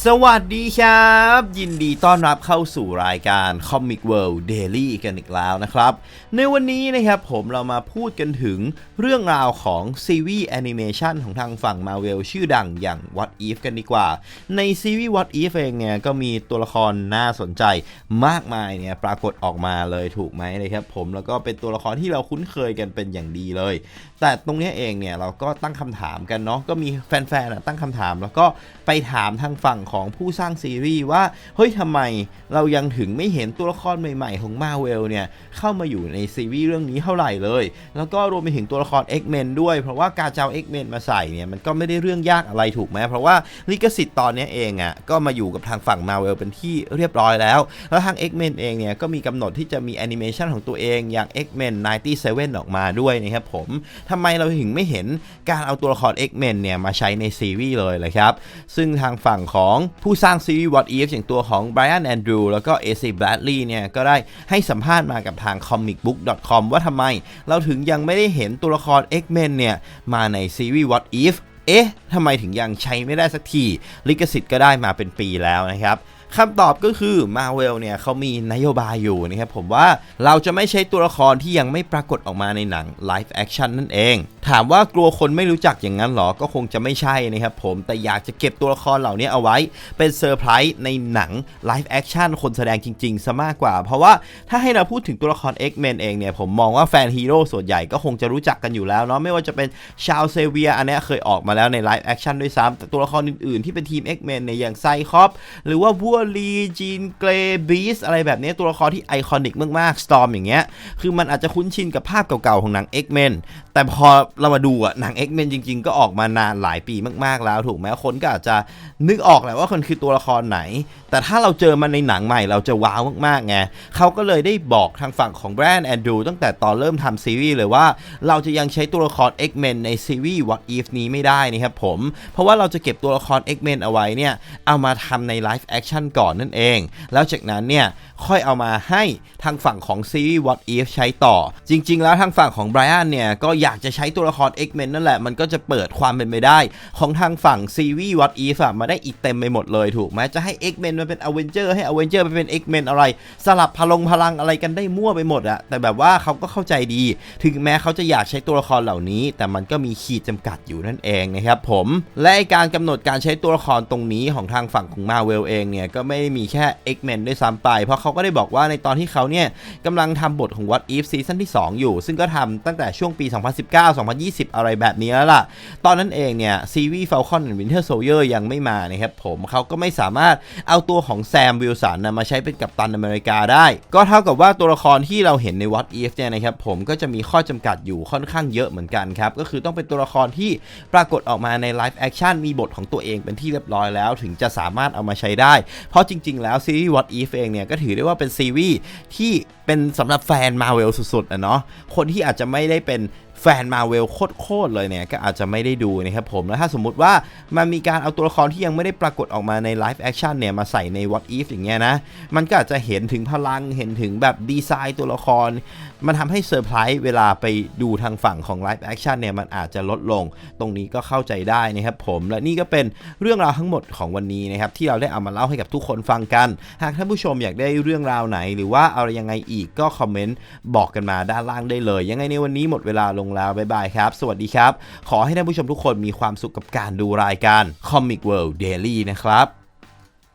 สวัสดีครับ ยินดีต้อนรับเข้าสู่รายการ Comic World Daily กันอีกแล้วนะครับ ในวันนี้นะครับผมเรามาพูดกันถึงเรื่องราวของซีรีส์แอนิเมชันของทางฝั่ง Marvel ชื่อดังอย่าง What If กันดีกว่า ในซีรีส์ What If เองเนี่ยก็มีตัวละครน่าสนใจมากมายเนี่ยปรากฏออกมาเลยถูกไหมนะครับผมแล้วก็เป็นตัวละครที่เราคุ้นเคยกันเป็นอย่างดีเลย แต่ตรงนี้เองเนี่ยเราก็ตั้งคำถามกันเนาะก็มีแฟนๆตั้งคำถามแล้วก็ไปถามทางฝั่งของผู้สร้างซีรีส์ว่า เฮ้ยทำไมเรายังถึงไม่เห็นตัวละครใหม่ ๆ ของมาเวลเนี่ย เข้ามาอยู่ในซีรีส์เรื่องนี้เท่าไหร่เลย แล้วก็รวมไปถึงตัวละคร X-Men ด้วย เพราะว่าการจะเอา X-Men มาใส่เนี่ย มันก็ไม่ได้เรื่องยากอะไรถูกไหมเพราะว่าลิขสิทธิ์ตอนนี้เองอะ่ะก็มาอยู่กับทางฝั่งมาเวลเป็นที่เรียบร้อยแล้ว แล้วทาง X-Men เองเนี่ยก็มีกำหนดที่จะมีแอนิเมชันของตัวเองอย่าง X-Men 97 ออกมาด้วยนะครับผมทำไมเราถึงไม่เห็นการเอาตัวละคร X-Men เนี่ยมาใช้ในซีรีส์เลยเลยครับ ซึ่งทางฝั่งของผู้สร้างซีรีส์ What If อย่างตัวของ Brian Andrew แล้วก็ AC Bradley เนี่ยก็ได้ให้สัมภาษณ์มากับทาง comicbook.com ว่าทำไม เราถึงยังไม่ได้เห็นตัวละคร X-Men เนี่ยมาในซีรีส์ What If เอ๊ะทำไมถึงยังใช้ไม่ได้สักที ลิขสิทธิ์ก็ได้มาเป็นปีแล้วนะครับ คำตอบก็คือ Marvel เนี่ยเขามีนโยบายอยู่นะครับผมว่าเราจะไม่ใช้ตัวละครที่ยังไม่ปรากฏออกมาในหนัง Live Action นั่นเอง ถามว่ากลัวคนไม่รู้จักอย่างนั้นหรอ ก็คงจะไม่ใช่นะครับผม แต่อยากจะเก็บตัวละครเหล่านี้เอาไว้ เป็นเซอร์ไพรส์ในหนัง Live Action คนแสดงจริงๆซะมากกว่า เพราะว่าถ้าให้เราพูดถึงตัวละคร X-Men เองเนี่ยผมมองว่าแฟนฮีโร่ส่วนใหญ่ก็คงจะรู้จักกันอยู่แล้วเนาะไม่ว่าจะเป็นชาวเซเวียอันนี้เคยออกมาแล้วใน Live Action ด้วยซ้ำแต่ตัวละครอื่นๆที่เป็นทีม X-Men เนี่ยอย่างไซคอปหรือว่าวัวลีจีนเกรบีสอะไรแบบนี้ตัวละครที่ไอคอนิกมากๆ Storm อย่างเงี้ยคือมันอาจจะคุ้นชินกับภาพเก่าๆของหนัง X-Men แต่พอเรามาดูอะหนัง X-Men จริง ๆ ก็ออกมานานหลายปีมากๆแล้วถูกไหมคนก็อาจจะนึกออกแหละว่าคนคือตัวละครไหน แต่ถ้าเราเจอมันในหนังใหม่เราจะว้าวมากๆไงเขาก็เลยได้บอกทางฝั่งของแบรนด์แอนดรูตั้งแต่ตอนเริ่มทำซีรีส์เลยว่าเราจะยังใช้ตัวละคร X-Men ในซีรีส์ What If นี้ไม่ได้นะครับผม เพราะว่าเราจะเก็บตัวละคร X-Men เอาไว้เนี่ย เอามาทำในไลฟ์แอคชั่นก่อนนั่นเอง แล้วจากนั้นเนี่ยค่อยเอามาให้ทางฝั่งของซีรีส์ What If ใช้ต่อ จริง ๆ แล้วทางฝั่งของไบรอันเนี่ยก็อยากจะใช้ตัวละคร X-Men นั่นแหละ มันก็จะเปิดความเป็นไปได้ ของทางฝั่งซีรีส์ What If มาได้อีกเต็มไปหมดเลยถูกไหมจะให้ X-Men มาเป็น Avenger ให้ Avenger ไปเป็น X-Men อะไร สลับพลงพลังอะไรกันได้มั่วไปหมดอะแต่แบบว่าเขาก็เข้าใจดี ถึงแม้เขาจะอยากใช้ตัวละครเหล่านี้ แต่มันก็มีขีดจำกัดอยู่นั่นเองนะครับผมและการกำหนดการใช้ตัวละครตรงนี้ของทางฝั่งของ Marvel เองเนี่ยก็ไม่ได้มีแค่ X-Men ด้วยซ้ำไป เพราะเขาก็ได้บอกว่าในตอนที่เขาเนี่ยกำลังทำบทของ What If ซีซั่นที่ 2 อยู่ ซึ่งก็ทำตั้งแต่ช่วงปี 2019 2020 อะไรแบบนี้แล้วล่ะ ตอนนั้นเองเนี่ยซีรีส์ Falcon and Winter Soldier ยังไม่มานะครับผมเขาก็ไม่สามารถเอาตัวของแซมวิลสันนะมาใช้เป็นกัปตันอเมริกาได้ ก็เท่ากับว่าตัวละครที่เราเห็นใน What If เนี่ยนะครับผมก็จะมีข้อจำกัดอยู่ค่อนข้างเยอะเหมือนกันครับก็คือต้องเป็นตัวละครที่ปรากฏออกมาใน Live Action มีบทของตัวเองเป็นที่เรียบร้อยแล้ว ถึงจะสามารถเอามาใช้ได้เพราะจริง ๆ แล้วซีรีส์ What If เองเนี่ยก็ถือได้ว่าเป็นซีรีส์ที่เป็นสำหรับแฟนมาเวลสุดๆนะเนาะคนที่อาจจะไม่ได้เป็น แฟนมาเวลโคตรๆเลยเนี่ยก็อาจจะไม่ได้ดูนะครับผมแล้วถ้าสมมุติว่ามันมีการเอาตัวละครที่ยังไม่ได้ปรากฏออกมาในไลฟ์แอคชั่นเนี่ยมาใส่ใน What If อย่างเงี้ยนะมันก็อาจจะเห็นถึงพลังเห็นถึงแบบดีไซน์ตัวละคร มันทำให้เซอร์ไพรส์เวลาไปดูทางฝั่งของไลฟ์แอคชั่นเนี่ยมันอาจจะลดลง ตรงนี้ก็เข้าใจได้นะครับผมและนี่ก็เป็นเรื่องราวทั้งหมดของวันนี้นะครับที่เราได้เอามาเล่าให้กับทุกคนฟังกัน หากท่านผู้ชมอยากได้เรื่องราวไหน หรือว่าอะไรยังไงอีกก็คอมเมนต์บอกกันมาด้านล่างได้เลย ยังไงในวันนี้หมดเวลาลงแล้วบ๊ายบายครับ สวัสดีครับ ขอให้ท่านผู้ชมทุกคนมีความสุขกับการดูรายการ Comic World Daily นะครับ